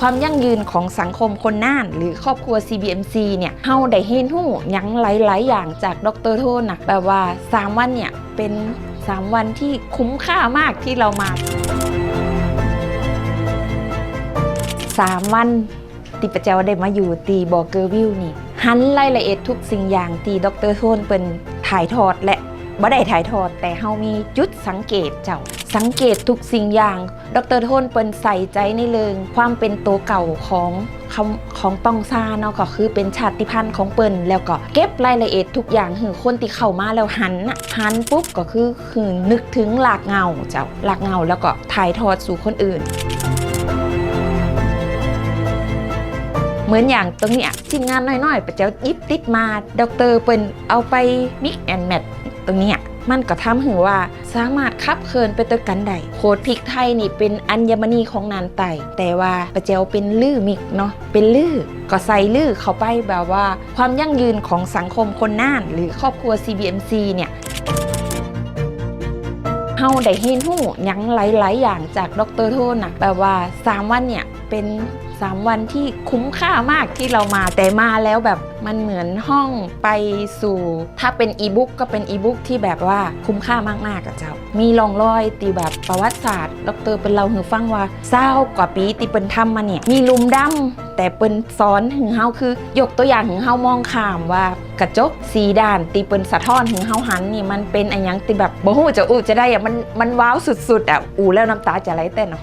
ความยั่งยืนของสังคมคนน่าน หรือครอบครัว CBMC เนี่ยเฮาได้เห็นหู้ยังหลาย ๆ อย่างจากดรโทนนะแบบว่า 3 วันเนี่ย เป็น 3 วันที่คุ้มค่ามากที่เรามา 3 วันตีประเจ้าได้มาอยู่ตีบอเกอร์วิวนี่หันรายละเอียดทุกสิ่งอย่างตีดรโทนเป็นถ่ายทอดและบ่ได้ถ่ายทอดแต่เฮามีจุดสังเกตเจ้า สังเกตทุกสิ่งอย่าง ดรโทนเปิ้นใส่ใจในเริงความเป็นตัวเก่าของของตองซาเนาะก็คือเป็นชาติพันธุ์ของเปิ้นแล้วก็เก็บรายละเอียดทุกอย่างคือคนที่เข้ามาแล้วหันน่ะหันปุ๊บก็คือคือนึกถึงหลากเงาเจ้าหลากเงาแล้วก็ถ่ายทอดสู่คนอื่นเหมือนอย่างตรงเนี้ยทีมงานน้อยๆประเจ้ายิบติดมาดรเปิ้นเอาไปมิกแอนแมทตรงเนี้ย มันก็ทำให้ว่าสามารถขับเคลื่อนไปตัวกันได้โคดพริกไทยนี่เป็นอัญมณีของนานไต่แต่ว่าปลาเจียวเป็นลื้อมิกเนาะเป็นลื้อก็ใส่ลือเข้าไปแบบว่า ความยั่งยืนของสังคมคนน่าน หรือครอบครัว CBMC เนี่ย เฮาได้เห็นหู้ยังหลายๆอย่างจากดรโทนนะแบบว่า 3 วันเนี่ยเป็น3 วันที่คุ้มค่ามากที่เรามาแต่มาแล้วแบบมันเหมือนห้องไปสู่ ถ้าเป็นอีบุ๊กก็เป็นอีบุ๊กที่แบบว่าคุ้มค่ามากๆกับเจ้า มีรองรอยตีแบบประวัติศาสตร์ ดรเป็นเราหือฟังว่าเศร้ากว่าปีที่เป็นทำมาเนี่ย มีลุมดำ แต่เปิ้นสอนหึงเฮาคือ ยกตัวอย่างหึงเฮามองข้ามว่ากระจกสีด่านตีเป็นสะท้อนหึงเฮาหันนี่มันเป็นอันยังตีแบบบ่ฮู้จะอู้จะได้อะมันมันว้าวสุดๆอะอู้แล้วน้ำตาจะไหลเต้นเนาะ